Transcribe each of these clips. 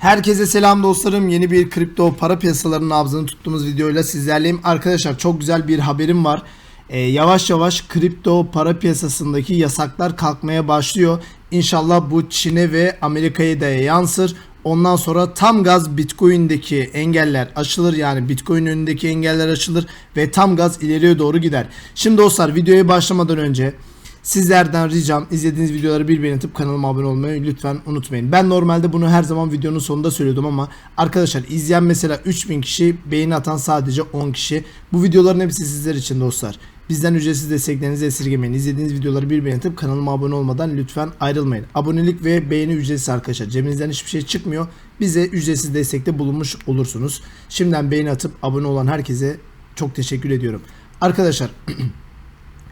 Herkese selam dostlarım. Yeni bir kripto para piyasalarının nabzını tuttuğumuz videoyla sizlerleyim. Arkadaşlar çok güzel bir haberim var. Ee, yavaş yavaş kripto para piyasasındaki yasaklar kalkmaya başlıyor. İnşallah bu Çin'e ve Amerika'ya da yansır. Ondan sonra tam gaz Bitcoin'deki engeller aşılır yani Bitcoin önündeki engeller aşılır ve tam gaz ileriye doğru gider. Şimdi dostlar videoya başlamadan önce Sizlerden ricam izlediğiniz videoları bir beğenip kanalıma abone olmayı lütfen unutmayın. Ben normalde bunu her zaman videonun sonunda söylüyordum ama arkadaşlar izleyen mesela 3000 kişi beğeni atan sadece 10 kişi. Bu videoların hepsi sizler için dostlar. Bizden ücretsiz desteklerinizi esirgemeyin. İzlediğiniz videoları bir beğenip kanalıma abone olmadan lütfen ayrılmayın. Abonelik ve beğeni ücretsiz arkadaşlar. Cebinizden hiçbir şey çıkmıyor. Bize ücretsiz destekte bulunmuş olursunuz. Şimdiden beğeni atıp abone olan herkese çok teşekkür ediyorum. Arkadaşlar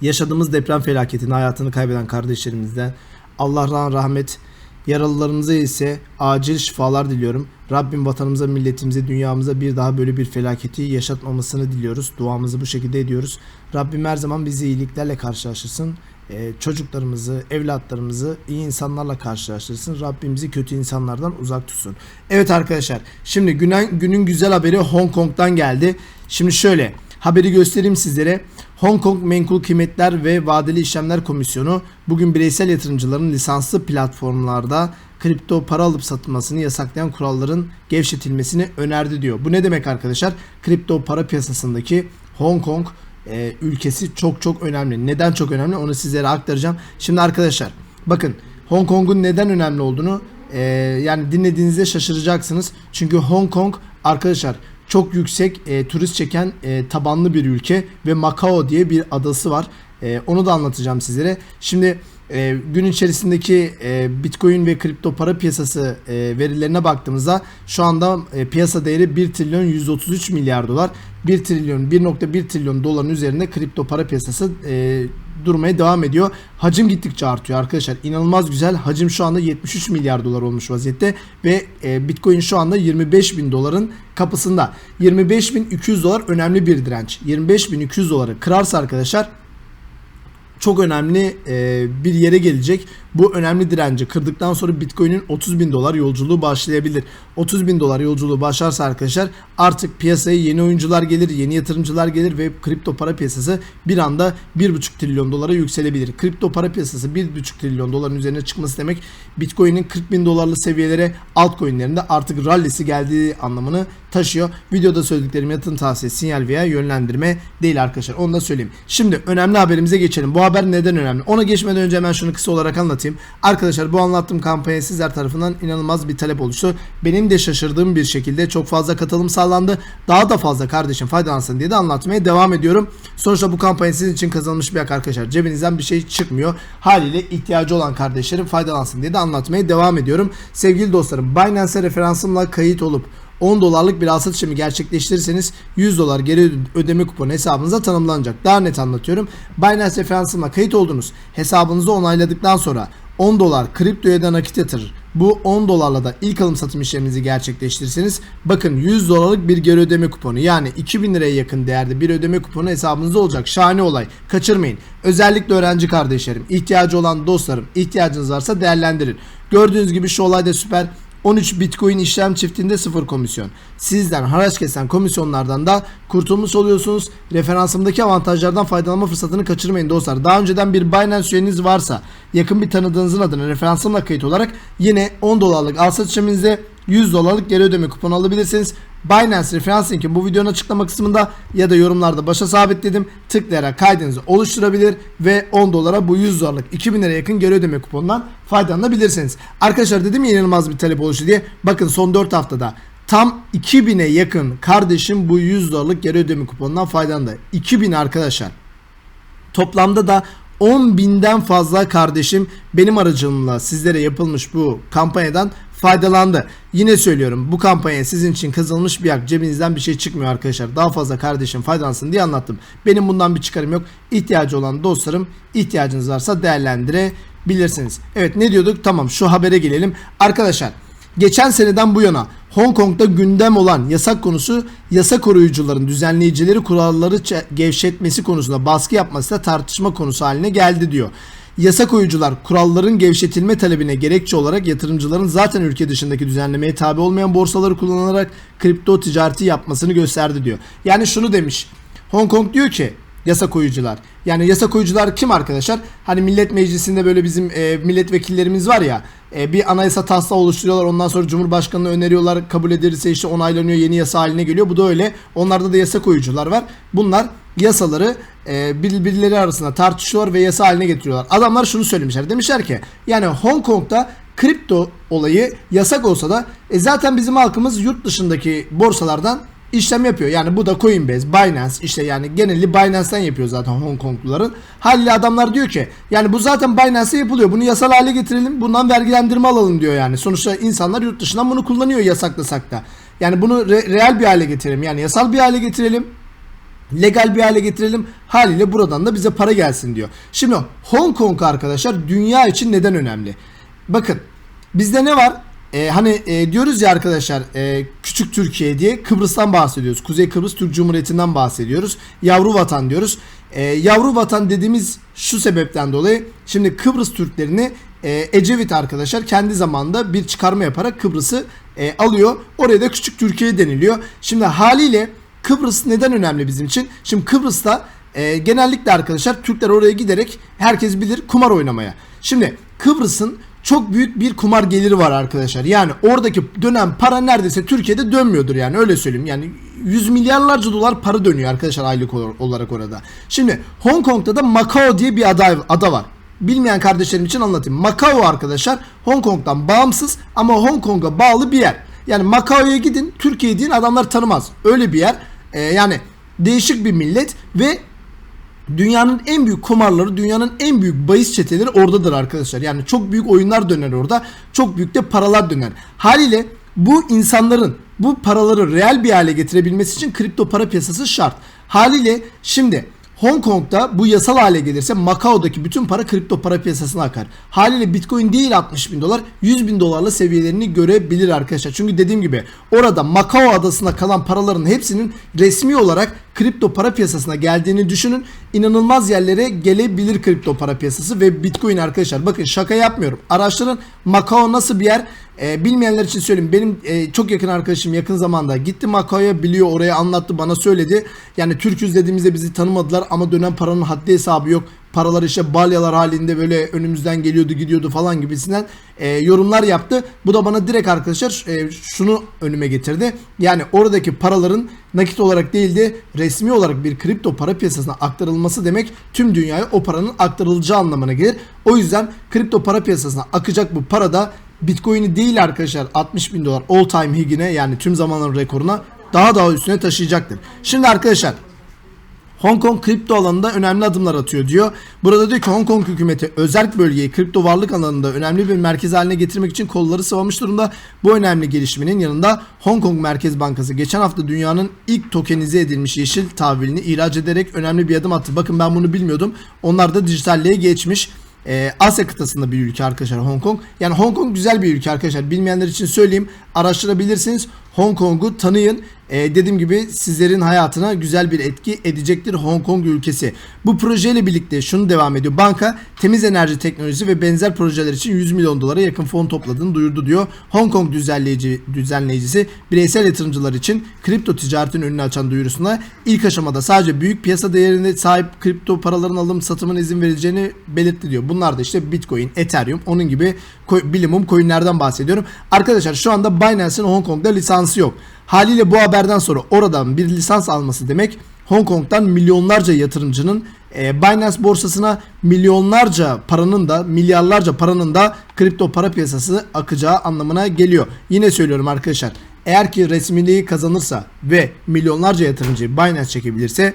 yaşadığımız deprem felaketinde hayatını kaybeden kardeşlerimizden Allah'tan rahmet, yaralılarımıza ise acil şifalar diliyorum. Rabbim vatanımıza, milletimize, dünyamıza bir daha böyle bir felaketi yaşatmamasını diliyoruz. Duamızı bu şekilde ediyoruz. Rabbim her zaman bizi iyiliklerle karşılaştırsın. Ee, çocuklarımızı, evlatlarımızı iyi insanlarla karşılaştırsın. Rabbim bizi kötü insanlardan uzak tutsun. Evet arkadaşlar, şimdi günün, günün güzel haberi Hong Kong'dan geldi. Şimdi şöyle, haberi göstereyim sizlere. Hong Kong Menkul Kıymetler ve Vadeli İşlemler Komisyonu bugün bireysel yatırımcıların lisanslı platformlarda kripto para alıp satılmasını yasaklayan kuralların gevşetilmesini önerdi diyor. Bu ne demek arkadaşlar? Kripto para piyasasındaki Hong Kong e, ülkesi çok çok önemli. Neden çok önemli? Onu sizlere aktaracağım. Şimdi arkadaşlar bakın Hong Kong'un neden önemli olduğunu e, yani dinlediğinizde şaşıracaksınız. Çünkü Hong Kong arkadaşlar çok yüksek e, turist çeken e, tabanlı bir ülke ve Macao diye bir adası var. E, onu da anlatacağım sizlere. Şimdi e, gün içerisindeki e, Bitcoin ve kripto para piyasası e, verilerine baktığımızda şu anda e, piyasa değeri 1 trilyon 133 milyar dolar. 1 trilyon 1.1 trilyon doların üzerinde kripto para piyasası e, durmaya devam ediyor. Hacim gittikçe artıyor arkadaşlar. İnanılmaz güzel. Hacim şu anda 73 milyar dolar olmuş vaziyette ve e, Bitcoin şu anda 25 bin doların kapısında. 25.200 dolar önemli bir direnç. 25.200 doları kırarsa arkadaşlar çok önemli e, bir yere gelecek. Bu önemli direnci kırdıktan sonra Bitcoin'in 30 bin dolar yolculuğu başlayabilir. 30 bin dolar yolculuğu başlarsa arkadaşlar artık piyasaya yeni oyuncular gelir, yeni yatırımcılar gelir ve kripto para piyasası bir anda 1,5 trilyon dolara yükselebilir. Kripto para piyasası 1,5 trilyon doların üzerine çıkması demek Bitcoin'in 40 bin dolarlı seviyelere altcoin'lerinde artık rallisi geldiği anlamını taşıyor. Videoda söylediklerim yatırım tavsiyesi, sinyal veya yönlendirme değil arkadaşlar. Onu da söyleyeyim. Şimdi önemli haberimize geçelim. Bu haber neden önemli? Ona geçmeden önce hemen şunu kısa olarak anlatayım. Arkadaşlar bu anlattığım kampanya sizler tarafından inanılmaz bir talep oluştu. Benim de şaşırdığım bir şekilde çok fazla katılım sağlandı. Daha da fazla kardeşim faydalansın diye de anlatmaya devam ediyorum. Sonuçta bu kampanya sizin için kazanılmış bir hak arkadaşlar. Cebinizden bir şey çıkmıyor. Haliyle ihtiyacı olan kardeşlerim faydalansın diye de anlatmaya devam ediyorum. Sevgili dostlarım Binance referansımla kayıt olup 10 dolarlık bir alsat işlemi gerçekleştirirseniz 100 dolar geri ödeme kuponu hesabınıza tanımlanacak. Daha net anlatıyorum. Binance referansıma kayıt oldunuz. Hesabınızı onayladıktan sonra 10 dolar kriptoya da nakit yatırır. Bu 10 dolarla da ilk alım satım işleminizi gerçekleştirirseniz bakın 100 dolarlık bir geri ödeme kuponu yani 2000 liraya yakın değerde bir ödeme kuponu hesabınızda olacak. Şahane olay. Kaçırmayın. Özellikle öğrenci kardeşlerim, ihtiyacı olan dostlarım, ihtiyacınız varsa değerlendirin. Gördüğünüz gibi şu olay da süper. 13 Bitcoin işlem çiftinde sıfır komisyon. Sizden haraç kesen komisyonlardan da kurtulmuş oluyorsunuz. Referansımdaki avantajlardan faydalanma fırsatını kaçırmayın dostlar. Daha önceden bir Binance üyeniz varsa yakın bir tanıdığınızın adına referansımla kayıt olarak yine 10 dolarlık al satışımızda 100 dolarlık geri ödeme kuponu alabilirsiniz. Binance referans linki bu videonun açıklama kısmında ya da yorumlarda başa sabitledim. Tıklayarak kaydınızı oluşturabilir ve 10 dolara bu 100 dolarlık 2000 lira yakın geri ödeme kuponundan faydalanabilirsiniz. Arkadaşlar dedim ya inanılmaz bir talep oluştu diye. Bakın son 4 haftada tam 2000'e yakın kardeşim bu 100 dolarlık geri ödeme kuponundan faydalandı. 2000 arkadaşlar. Toplamda da 10 binden fazla kardeşim benim aracılığımla sizlere yapılmış bu kampanyadan faydalandı. Yine söylüyorum bu kampanya sizin için kazanılmış bir hak. Cebinizden bir şey çıkmıyor arkadaşlar. Daha fazla kardeşim faydalansın diye anlattım. Benim bundan bir çıkarım yok. İhtiyacı olan dostlarım ihtiyacınız varsa değerlendirebilirsiniz. Evet ne diyorduk? Tamam şu habere gelelim. Arkadaşlar geçen seneden bu yana Hong Kong'da gündem olan yasak konusu yasa koruyucuların düzenleyicileri kuralları gevşetmesi konusunda baskı yapması da tartışma konusu haline geldi diyor. Yasa koyucular kuralların gevşetilme talebine gerekçe olarak yatırımcıların zaten ülke dışındaki düzenlemeye tabi olmayan borsaları kullanarak kripto ticareti yapmasını gösterdi diyor. Yani şunu demiş. Hong Kong diyor ki yasa koyucular. Yani yasa koyucular kim arkadaşlar? Hani millet meclisinde böyle bizim e, milletvekillerimiz var ya. e, bir anayasa taslağı oluşturuyorlar. Ondan sonra Cumhurbaşkanı'na öneriyorlar. Kabul edilirse işte onaylanıyor. Yeni yasa haline geliyor. Bu da öyle. Onlarda da yasa koyucular var. Bunlar yasaları e, birbirleri arasında tartışıyorlar ve yasa haline getiriyorlar. Adamlar şunu söylemişler. Demişler ki yani Hong Kong'da kripto olayı yasak olsa da e, zaten bizim halkımız yurt dışındaki borsalardan işlem yapıyor. Yani bu da Coinbase, Binance işte yani geneli Binance'ten yapıyor zaten Hong Kongluların. Haliyle adamlar diyor ki yani bu zaten Binance'e yapılıyor. Bunu yasal hale getirelim. Bundan vergilendirme alalım diyor yani. Sonuçta insanlar yurt dışından bunu kullanıyor yasaklasak da. Yani bunu re- real bir hale getirelim. Yani yasal bir hale getirelim legal bir hale getirelim. Haliyle buradan da bize para gelsin diyor. Şimdi Hong Kong arkadaşlar dünya için neden önemli? Bakın bizde ne var? Ee, hani e, diyoruz ya arkadaşlar e, küçük Türkiye diye Kıbrıs'tan bahsediyoruz. Kuzey Kıbrıs Türk Cumhuriyeti'nden bahsediyoruz. Yavru vatan diyoruz. E, yavru vatan dediğimiz şu sebepten dolayı şimdi Kıbrıs Türklerini e, Ecevit arkadaşlar kendi zamanında bir çıkarma yaparak Kıbrıs'ı e, alıyor. Oraya da küçük Türkiye deniliyor. Şimdi haliyle Kıbrıs neden önemli bizim için? Şimdi Kıbrıs'ta e, genellikle arkadaşlar Türkler oraya giderek herkes bilir kumar oynamaya. Şimdi Kıbrıs'ın çok büyük bir kumar geliri var arkadaşlar. Yani oradaki dönen para neredeyse Türkiye'de dönmüyordur yani öyle söyleyeyim. Yani yüz milyarlarca dolar para dönüyor arkadaşlar aylık olarak orada. Şimdi Hong Kong'da da Macau diye bir ada, ada var. Bilmeyen kardeşlerim için anlatayım. Macau arkadaşlar Hong Kong'dan bağımsız ama Hong Kong'a bağlı bir yer. Yani Macau'ya gidin Türkiye deyin adamlar tanımaz. Öyle bir yer. Ee, yani değişik bir millet ve dünyanın en büyük kumarları, dünyanın en büyük bahis çeteleri oradadır arkadaşlar. Yani çok büyük oyunlar döner orada. Çok büyük de paralar döner. Haliyle bu insanların bu paraları reel bir hale getirebilmesi için kripto para piyasası şart. Haliyle şimdi Hong Kong'da bu yasal hale gelirse Macao'daki bütün para kripto para piyasasına akar. Haliyle Bitcoin değil 60 bin dolar 100 bin dolarla seviyelerini görebilir arkadaşlar. Çünkü dediğim gibi orada Macao adasında kalan paraların hepsinin resmi olarak kripto para piyasasına geldiğini düşünün. İnanılmaz yerlere gelebilir kripto para piyasası ve Bitcoin arkadaşlar. Bakın şaka yapmıyorum. Araştırın Macao nasıl bir yer? E, bilmeyenler için söyleyeyim. Benim e, çok yakın arkadaşım yakın zamanda gitti Macao'ya biliyor oraya anlattı bana söyledi. Yani Türküz dediğimizde bizi tanımadılar ama dönen paranın haddi hesabı yok. Paralar işte balyalar halinde böyle önümüzden geliyordu gidiyordu falan gibisinden e, yorumlar yaptı. Bu da bana direkt arkadaşlar e, şunu önüme getirdi. Yani oradaki paraların nakit olarak değil de resmi olarak bir kripto para piyasasına aktarılması demek tüm dünyaya o paranın aktarılacağı anlamına gelir. O yüzden kripto para piyasasına akacak bu para da Bitcoin'i değil arkadaşlar 60 bin dolar all time higine yani tüm zamanların rekoruna daha daha üstüne taşıyacaktır. Şimdi arkadaşlar Hong Kong kripto alanında önemli adımlar atıyor diyor. Burada diyor ki Hong Kong hükümeti özel bölgeyi kripto varlık alanında önemli bir merkez haline getirmek için kolları sıvamış durumda. Bu önemli gelişmenin yanında Hong Kong Merkez Bankası geçen hafta dünyanın ilk tokenize edilmiş yeşil tahvilini ihraç ederek önemli bir adım attı. Bakın ben bunu bilmiyordum. Onlar da dijitalliğe geçmiş. Ee, Asya kıtasında bir ülke arkadaşlar Hong Kong. Yani Hong Kong güzel bir ülke arkadaşlar. Bilmeyenler için söyleyeyim. Araştırabilirsiniz. Hong Kong'u tanıyın. Ee, dediğim gibi sizlerin hayatına güzel bir etki edecektir Hong Kong ülkesi. Bu projeyle birlikte şunu devam ediyor. Banka temiz enerji teknolojisi ve benzer projeler için 100 milyon dolara yakın fon topladığını duyurdu diyor. Hong Kong düzenleyici, düzenleyicisi bireysel yatırımcılar için kripto ticaretin önünü açan duyurusunda ilk aşamada sadece büyük piyasa değerine sahip kripto paraların alım satımına izin verileceğini belirtti diyor. Bunlar da işte Bitcoin, Ethereum, onun gibi bilimum coinlerden bahsediyorum. Arkadaşlar şu anda Binance'in Hong Kong'da lisansı yok. Haliyle bu haberden sonra oradan bir lisans alması demek Hong Kong'dan milyonlarca yatırımcının e, Binance borsasına milyonlarca paranın da milyarlarca paranın da kripto para piyasası akacağı anlamına geliyor. Yine söylüyorum arkadaşlar. Eğer ki resmiliği kazanırsa ve milyonlarca yatırımcı Binance çekebilirse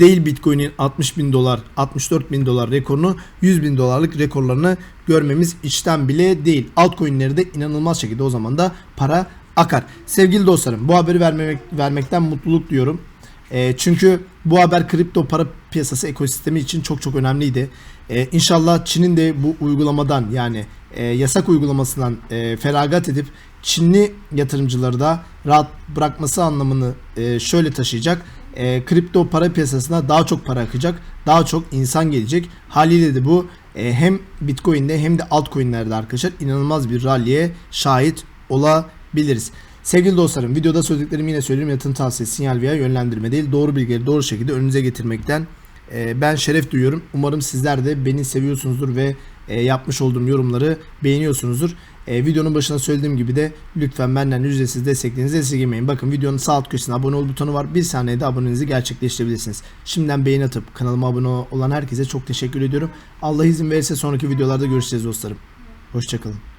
değil Bitcoin'in 60 bin dolar 64 bin dolar rekorunu 100 bin dolarlık rekorlarını görmemiz içten bile değil. Altcoin'leri de inanılmaz şekilde o zaman da para akar. Sevgili dostlarım bu haberi vermemek, vermekten mutluluk duyuyorum. E, çünkü bu haber kripto para piyasası ekosistemi için çok çok önemliydi. E, inşallah Çin'in de bu uygulamadan yani e, yasak uygulamasından e, feragat edip Çinli yatırımcıları da rahat bırakması anlamını e, şöyle taşıyacak. E, kripto para piyasasına daha çok para akacak. Daha çok insan gelecek. Haliyle de bu e, hem Bitcoin'de hem de altcoin'lerde arkadaşlar inanılmaz bir rally'e şahit olabiliriz. Sevgili dostlarım videoda söylediklerimi yine söyleyeyim yatırım tavsiyesi sinyal veya yönlendirme değil doğru bilgileri doğru şekilde önünüze getirmekten e, ben şeref duyuyorum. Umarım sizler de beni seviyorsunuzdur ve e, yapmış olduğum yorumları beğeniyorsunuzdur. E, videonun başında söylediğim gibi de lütfen benden ücretsiz desteklerinizi esirgemeyin. Bakın videonun sağ alt köşesinde abone ol butonu var. Bir saniyede abonenizi gerçekleştirebilirsiniz. Şimdiden beğeni atıp kanalıma abone olan herkese çok teşekkür ediyorum. Allah izin verirse sonraki videolarda görüşeceğiz dostlarım. Hoşçakalın.